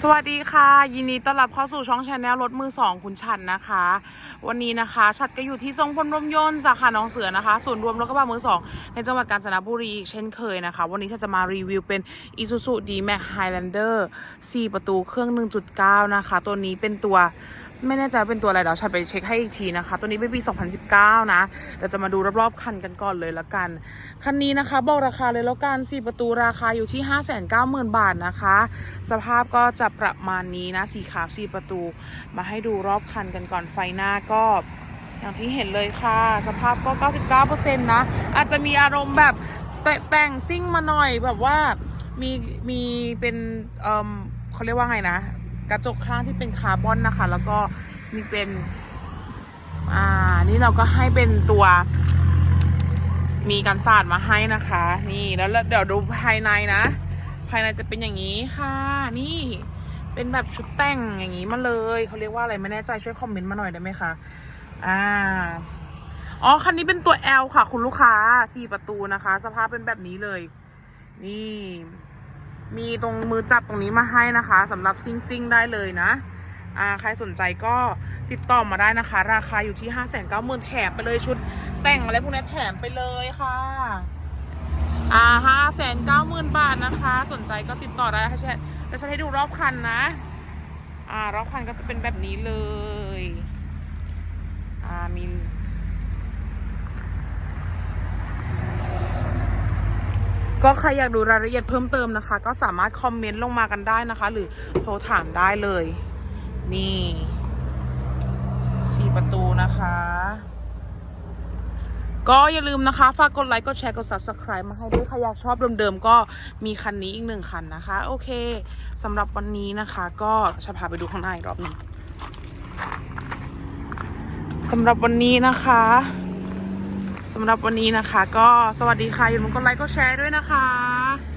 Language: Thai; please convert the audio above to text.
สวัสดีค่ะ ยินดีต้อนรับเข้าสู่ช่องชาแนลรถมือสองคุณชันนะคะ วันนี้นะคะชัดก็อยู่ที่ทรงพลร่มยนต์สาขาหนองเสือนะคะศูนย์รวมรถกระบะมือสองในจังหวัดกาญจนบุรีอีกเช่นเคยนะคะ วันนี้ฉันจะมารีวิวเป็น Isuzu D-Max Highlander 4 ประตูเครื่อง 1.9 นะคะ ตัวนี้เป็นตัวไม่แน่ใจเป็นตัวอะไรเดี๋ยวฉันไปเช็คให้อีกทีนะคะ ตัวนี้เป็นปี 2019 นะเดี๋ยวจะมาดูรอบๆคันกันก่อนเลยละกัน คันนี้นะคะบอกราคาเลยแล้วกัน4ประตูราคาอยู่ที่ 590,000 บาทนะคะ สภาพก็จะประมาณนี้นะสีขาว4ประตู มาให้ดูรอบคันกันก่อนไฟหน้าก็อย่างที่เห็นเลยค่ะ สภาพก็ 99%นะ อาจจะมีอารมณ์แบบแต่แต่งซิ่งมาหน่อยแบบว่ามีมีเป็นเอ่มเขาเรียกว่าไงนะ กระจกข้างที่เป็นคาร์บอนนะคะ แล้วก็มีเป็น อ่า นี่เราก็ให้เป็นตัวมีการสาดมาให้นะคะ นี่แล้วเดี๋ยวดูภายในนะ ภายในจะเป็นอย่างนี้ค่ะ นี่เป็นแบบชุดแต่งอย่างนี้มาเลยเขาเรียกว่าอะไรไม่แน่ใจช่วยคอมเมนต์มาหน่อยได้ไหมคะอ่าอ๋อคันนี้เป็นตัว L ค่ะ คุณลูกค้าสี่ประตูนะคะ สภาพเป็นแบบนี้เลย นี่ มีตรงมือจับตรงนี้มาให้นะคะสำหรับซิ่งซิ่งๆได้เลยนะอ่าใครสนใจก็ติดต่อมาได้นะคะ ราคาอยู่ที่ 5 9 0 0 0 0แถมไปเลยชุดแต่งอะไรพวกนี้แถมไปเลยค่ะอ่าห้าแสนเก้าหม นะคะ สนใจก็ติดต่อได้ให้แชทแล้วฉันให้ดูรอบคันนะ อ่ารอบคันก็จะเป็นแบบนี้เลย อ่ามีก็ใครอยากดูรายละเอียดเพิ่มเติมนะคะ ก็สามารถคอมเมนต์ลงมากันได้นะคะ หรือโทรถามได้เลย นี่สี่ประตูนะคะ ก็อย่าลืมนะคะ ฝากกดไลค์ กดแชร์ กด subscribe มาให้ด้วยค่ะอยากชอบเดิมๆ ก็มีคันนี้อีกหนึ่งคันนะคะ โอเคสำหรับวันนี้นะคะ ก็จะพาไปดูข้างในอีกรอบหนึงสำหรับวันนี้นะคะสำหรับวันนี้นะคะ ก็สวัสดีค่ะอย่าลืมกดไลค์ กดแชร์ด้วยนะคะ